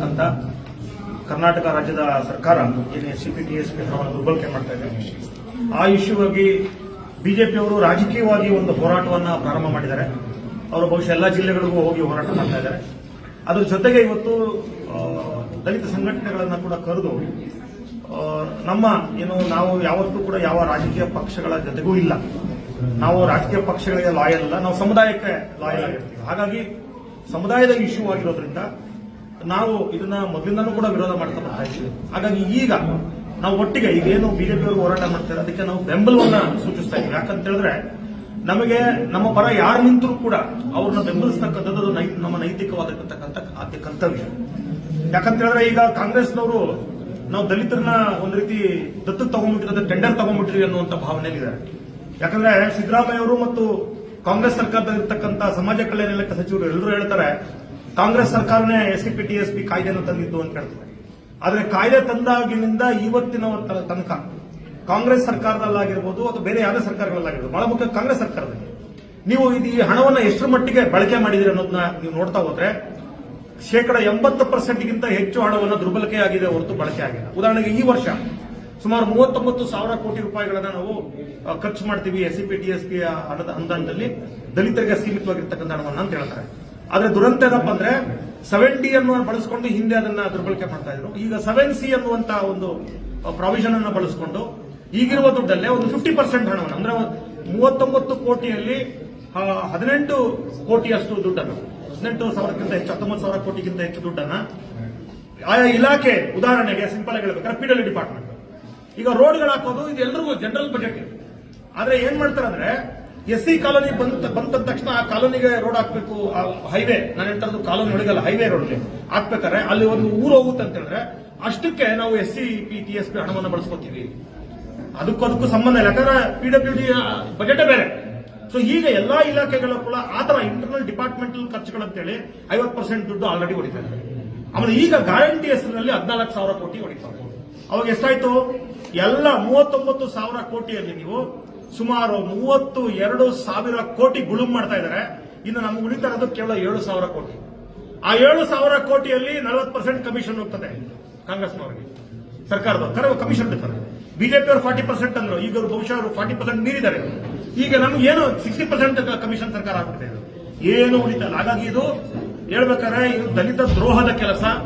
ಇರ್ತಕ್ಕಂಥ ಕರ್ನಾಟಕ ರಾಜ್ಯದ ಸರ್ಕಾರ, ಏನು C P T S P ಹಣವನ್ನು ದುರ್ಬಳಕೆ ಮಾಡ್ತಾ ಇದೆ. ಆ ಇಶ್ಯೂಗಾಗಿ ಬಿಜೆಪಿಯವರು ರಾಜಕೀಯವಾಗಿ ಒಂದು ಹೋರಾಟವನ್ನ ಪ್ರಾರಂಭ ಮಾಡಿದ್ದಾರೆ. ಅವರು ಬಹುಶಃ ಎಲ್ಲ ಜಿಲ್ಲೆಗಳಿಗೂ ಹೋಗಿ ಹೋರಾಟ ಮಾಡ್ತಾ ಇದ್ದಾರೆ. ಅದ್ರ ಜೊತೆಗೆ ಇವತ್ತು ದಲಿತ ಸಂಘಟನೆಗಳನ್ನ ಕೂಡ ಕರೆದು ನಮ್ಮ ಏನು, ನಾವು ಯಾವತ್ತೂ ಕೂಡ ಯಾವ ರಾಜಕೀಯ ಪಕ್ಷಗಳ ಜೊತೆಗೂ ಇಲ್ಲ. ನಾವು ರಾಜಕೀಯ ಪಕ್ಷಗಳಿಗೆ ಲಾಯಲ್ ಅಲ್ಲ, ನಾವು ಸಮುದಾಯಕ್ಕೆ ಲಾಯಲ್ ಆಗಿರ್ತೀವಿ. ಹಾಗಾಗಿ ಸಮುದಾಯದ ಇಶ್ಯೂ ಆಗಿರೋದ್ರಿಂದ ನಾವು ಇದನ್ನ ಮೊದಲಿಂದನೂ ಕೂಡ ವಿರೋಧ ಮಾಡ್ತಾ ಬರ್ತಾ ಹಾಗಾಗಿ ಈಗ ನಾವು ಒಟ್ಟಿಗೆ ಈಗ ಏನು ಬಿಜೆಪಿ ಅವರು ಹೋರಾಟ ಮಾಡ್ತಾರೆ, ಅದಕ್ಕೆ ನಾವು ಬೆಂಬಲವನ್ನ ಸೂಚಿಸ್ತಾ ಇದ್ದೀವಿ. ಯಾಕಂತ ಹೇಳಿದ್ರೆ ನಮಗೆ ನಮ್ಮ ಪರ ಯಾರು ನಿಂತರೂ ಕೂಡ ಅವ್ರನ್ನ ಬೆಂಬಲಿಸತಕ್ಕಂಥದ್ದು ನಮ್ಮ ನೈತಿಕವಾಗಿರ್ತಕ್ಕಂಥ ಆದ್ಯ ಕರ್ತವ್ಯ. ಯಾಕಂತ ಹೇಳಿದ್ರೆ ಈಗ ಕಾಂಗ್ರೆಸ್ನವರು ನಾವು ದಲಿತರನ್ನ ಒಂದು ರೀತಿ ದತ್ತು ತಗೊಂಡ್ಬಿಟ್ಟಿರೋದು ಟೆಂಡರ್ ಅನ್ನುವಂತ ಭಾವನೆಯಲ್ಲಿದ್ದಾರೆ. ಯಾಕಂದ್ರೆ ಸಿದ್ದರಾಮಯ್ಯ ಅವರು ಮತ್ತು ಕಾಂಗ್ರೆಸ್ ಸರ್ಕಾರದಲ್ಲಿರ್ತಕ್ಕಂಥ ಸಮಾಜ ಕಲ್ಯಾಣ ಇಲಾಖೆ ಸಚಿವರು ಎಲ್ಲರೂ ಹೇಳ್ತಾರೆ ಕಾಂಗ್ರೆಸ್ ಸರ್ಕಾರನೇ S C P T S P ಕಾಯ್ದೆಯನ್ನು ತಂದಿದ್ದು ಅಂತ ಹೇಳ್ತಾರೆ. ಆದರೆ ಕಾಯ್ದೆ ತಂದಾಗಿನಿಂದ ಇವತ್ತಿನ ತನಕ ಕಾಂಗ್ರೆಸ್ ಸರ್ಕಾರದಲ್ಲಾಗಿರ್ಬೋದು ಅಥವಾ ಬೇರೆ ಯಾವುದೇ ಸರ್ಕಾರಗಳಲ್ಲಾಗಿರ್ಬೋದು, ಬಹಳ ಮುಖ್ಯ ಕಾಂಗ್ರೆಸ್ ಸರ್ಕಾರದಲ್ಲಿ. ನೀವು ಇದು ಈ ಹಣವನ್ನ ಎಷ್ಟರ ಮಟ್ಟಿಗೆ ಬಳಕೆ ಮಾಡಿದಿರಿ ಅನ್ನೋದನ್ನ ನೀವು ನೋಡ್ತಾ ಹೋದ್ರೆ ಶೇಕಡ ಎಂಬತ್ತು ಪರ್ಸೆಂಟ್ಗಿಂತ ಹೆಚ್ಚು ಹಣವನ್ನು ದುರ್ಬಳಕೆ ಆಗಿದೆ ಹೊರತು ಬಳಕೆ ಆಗಿಲ್ಲ. ಉದಾಹರಣೆಗೆ ಈ ವರ್ಷ ಸುಮಾರು ಮೂವತ್ತೊಂಬತ್ತು ಸಾವಿರ ಕೋಟಿ ರೂಪಾಯಿಗಳನ್ನ ನಾವು ಖರ್ಚು ಮಾಡ್ತೀವಿ ಎಸ್ ಸಿ ಹಣದ ಅನುದಾನದಲ್ಲಿ ದಲಿತರಿಗೆ ಸೀಮಿತವಾಗಿರ್ತಕ್ಕಂಥ ಹಣವನ್ನು ಅಂತ ಹೇಳ್ತಾರೆ. ಆದ್ರೆ ದುರಂತ ಏನಪ್ಪ ಅಂದ್ರೆ ಸೆವೆನ್ ಡಿ ಅನ್ನು ಬಳಸಿಕೊಂಡು ಹಿಂದೆ ಅದನ್ನ ದುರ್ಬಳಕೆ ಮಾಡ್ತಾ ಇದ್ರು. ಈಗ ಸೆವೆನ್ ಸಿ ಅನ್ನುವಂತ ಒಂದು ಪ್ರಾವಿಷನ್ ಅನ್ನು ಬಳಸಿಕೊಂಡು ಈಗಿರುವ ದುಡ್ಡಲ್ಲೇ ಒಂದು ಫಿಫ್ಟಿ ಪರ್ಸೆಂಟ್ ಹಣವನ್ನು, ಅಂದ್ರೆ ಮೂವತ್ತೊಂಬತ್ತು ಕೋಟಿಯಲ್ಲಿ ಹದಿನೆಂಟು ಕೋಟಿಯಷ್ಟು ದುಡ್ಡನ್ನು, ಹದಿನೆಂಟು ಸಾವಿರಕ್ಕಿಂತ ಹೆಚ್ಚು, ಹತ್ತೊಂಬತ್ತು ಸಾವಿರ ಕೋಟಿಗಿಂತ ಹೆಚ್ಚು ದುಡ್ಡನ್ನ ಆಯಾ ಇಲಾಖೆ, ಉದಾಹರಣೆಗೆ ಸಿಂಪಲ್ ಆಗಿ ಹೇಳ್ಬೇಕಾದ್ರೆ ಪಿಡಬ್ಲ್ಯೂ ಡಿಪಾರ್ಟ್ಮೆಂಟ್ ಈಗ ರೋಡ್ಗಳು ಹಾಕೋದು ಇದು ಎಲ್ರಿಗೂ ಜನರಲ್ ಬಜೆಟ್ ಆದ್ರೆ ಏನ್ ಮಾಡ್ತಾರೆ ಅಂದ್ರೆ ಎಸ್ ಸಿ ಕಾಲೋನಿ ಬಂತ ಬಂದ ತಕ್ಷಣ ಆ ಕಾಲೋನಿಗೆ ರೋಡ್ ಹಾಕ್ಬೇಕು ಹೈವೇ, ನಾನು ಹೇಳ್ತಾ ಇರೋದು ಕಾಲೋನಿ ಒಳಗಲ್ಲ, ಹೈವೇ ರೋಡ್ಗೆ ಹಾಕ್ಬೇಕಾದ್ರೆ ಅಲ್ಲಿ ಒಂದು ಊರು ಹೋಗುತ್ತೆ ಅಂತ ಹೇಳಿದ್ರೆ ಅಷ್ಟಕ್ಕೆ ನಾವು S C, P, T, S P ಹಣವನ್ನು ಬಳಸ್ಕೊತೀವಿ. ಅದಕ್ಕೂ ಅದಕ್ಕೂ ಸಂಬಂಧ ಇಲ್ಲ, ಯಾಕಂದ್ರೆ ಪಿಡಬ್ಲ್ಯೂ ಡಿ ಬಜೆಟ್ ಬೇರೆ. ಸೊ ಈಗ ಎಲ್ಲಾ ಇಲಾಖೆಗಳು ಕೂಡ ಆತರ ಇಂಟರ್ನಲ್ ಡಿಪಾರ್ಟ್ಮೆಂಟಲ್ ಖರ್ಚುಗಳಂತೇಳಿ ಐವತ್ತು ಪರ್ಸೆಂಟ್ ದುಡ್ಡು ಆಲ್ರೆಡಿ ಹೊಡಿತಾ ಇದ್ದಾರೆ. ಆಮೇಲೆ ಈಗ ಗ್ಯಾರಂಟಿ ಹೆಸರಿನಲ್ಲಿ ಹದಿನಾಲ್ಕು ಸಾವಿರ ಕೋಟಿ ಹೊಡಿತಾರೆ ಅವಾಗ ಎಷ್ಟಾಯ್ತು? ಎಲ್ಲ ಮೂವತ್ತೊಂಬತ್ತು ಸಾವಿರ ಕೋಟಿಯಲ್ಲಿ ನೀವು ಸುಮಾರು ಮೂವತ್ತು ಎರಡು ಸಾವಿರ ಕೋಟಿ ಗುಳುಂ ಮಾಡ್ತಾ ಇದ್ದಾರೆ. ಇನ್ನು ನಮ್ಗೆ ಉಳಿತಾ ಇರೋದು ಕೇವಲ ಏಳು ಸಾವಿರ ಕೋಟಿ. ಆ ಏಳು ಸಾವಿರ ಕೋಟಿಯಲ್ಲಿ ನಲವತ್ತು ಪರ್ಸೆಂಟ್ ಕಮಿಷನ್ ಹೋಗ್ತದೆ ಕಾಂಗ್ರೆಸ್ನವರಿಗೆ. ಸರ್ಕಾರದ ಕರೆ ಕಮಿಷನ್ ಬಿಡ್ತಾರೆ. ಬಿಜೆಪಿ ಅವರು ಫಾರ್ಟಿ ಪರ್ಸೆಂಟ್ ಅಂದ್ರು. ಈಗ ಬಹುಶಃ ಅವರು ಫಾರ್ಟಿ ಪರ್ಸೆಂಟ್ ಮೀರಿದ್ದಾರೆ. ಈಗ ನಮ್ಗೆ ಏನು ಸಿಕ್ಸ್ಟಿ ಪರ್ಸೆಂಟ್ ಕಮಿಷನ್ ಸರ್ಕಾರ ಆಗ್ಬಿಟ್ಟಿದೆ. ಏನು ಉಳಿತಲ್ಲ ಹಾಗಾಗಿ ಇದು ಹೇಳ್ಬೇಕಾದ್ರೆ ಇದು ದಲಿತ ದ್ರೋಹದ ಕೆಲಸ.